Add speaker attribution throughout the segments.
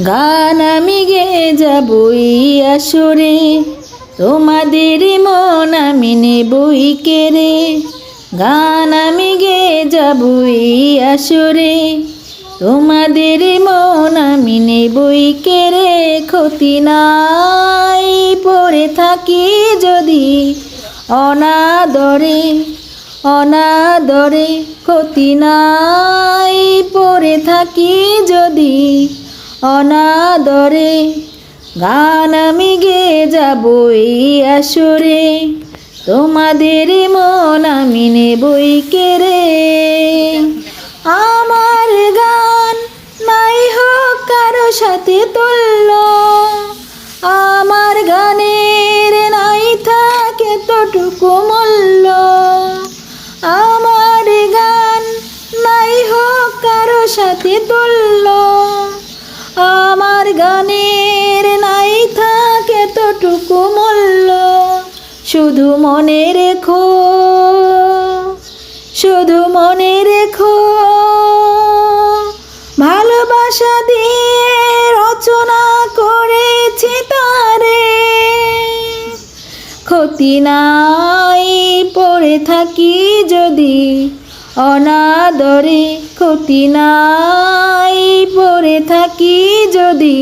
Speaker 1: গান আমি গে যাবই আসরে। তোমাদের মন আমি নেবই কেড়ে গান আমি গে যাবই আসরে। তোমাদের মন আমি নেবই কেড়ে ক্ষতি নাই, পড়ে থাকি যদি অনাদরে। অনাদরে ক্ষতি নাই, পড়ে থাকি যদি অনাদরে গান আমি গে যাবই আসরে। তোমাদের মন আমি নেবই কেড়ে। আমার গান নাই হোক কারও সাথে তুল্য। আমার গানের নাই থাকে তোটুকু মূল্য। আমার গান নাই হোক কারও সাথে আমার গানের নাই থাকে তোটুকু মূল্য। শুধু মনে রেখো, শুধু মনে রেখো, ভালোবাসা দিয়ে রচনা করেছি তারে। ক্ষতি নাই, পড়ে থাকি যদি অনাদরে। ক্ষতি নাই যদি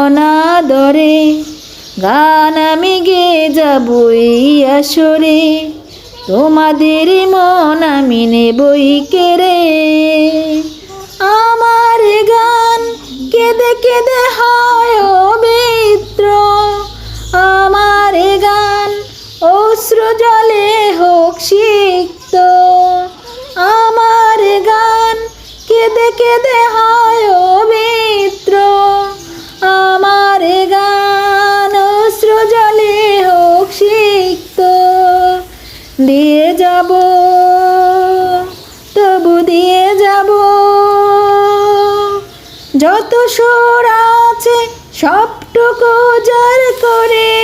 Speaker 1: অনাদরে গান আমি গে যাবই আসরে, তোমাদের মন আমি নেবই কেড়ে। আমার গান কেঁদে কেঁদে হয় অবিত্র, আমার গান অশ্রু জলে হোক সিক্ত। আমার গান কেঁদে কেঁদে হয় যত সুর আছে, সবটুকু জোর করে।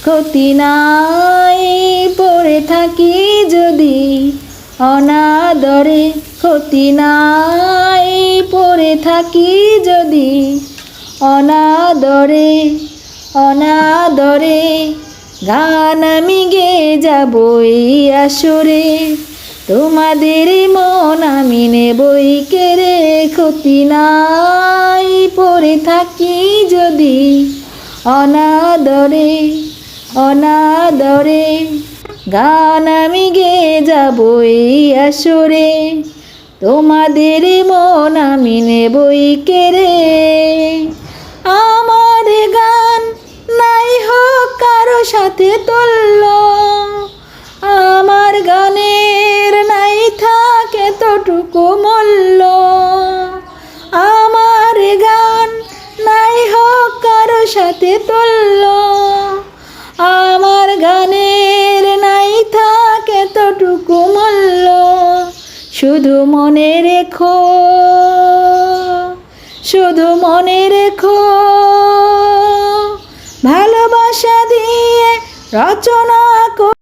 Speaker 1: ক্ষতি নাই, পড়ে থাকি যদি অনাদরে। ক্ষতি নাই, পড়ে থাকি যদি অনাদরে। অনাদরে গান আমি গে যাবই আসরে। তোমাদের মন আমি নেবই কেড়ে ক্ষতি নাই, পড়ে থাকি যদি অনাদরে অনাদরে। গান আমি গে যাবই আসরে, তোমাদের মন আমি নেবই কেড়ে আমার গান নাই হোক কারও সাথে তুল্য সাথে তোল আমার গানের নাই থাকে তোটুকু মূল্য। শুধু মনে রেখো, শুধু মনে রেখো। ভালোবাসা দিয়ে রচনা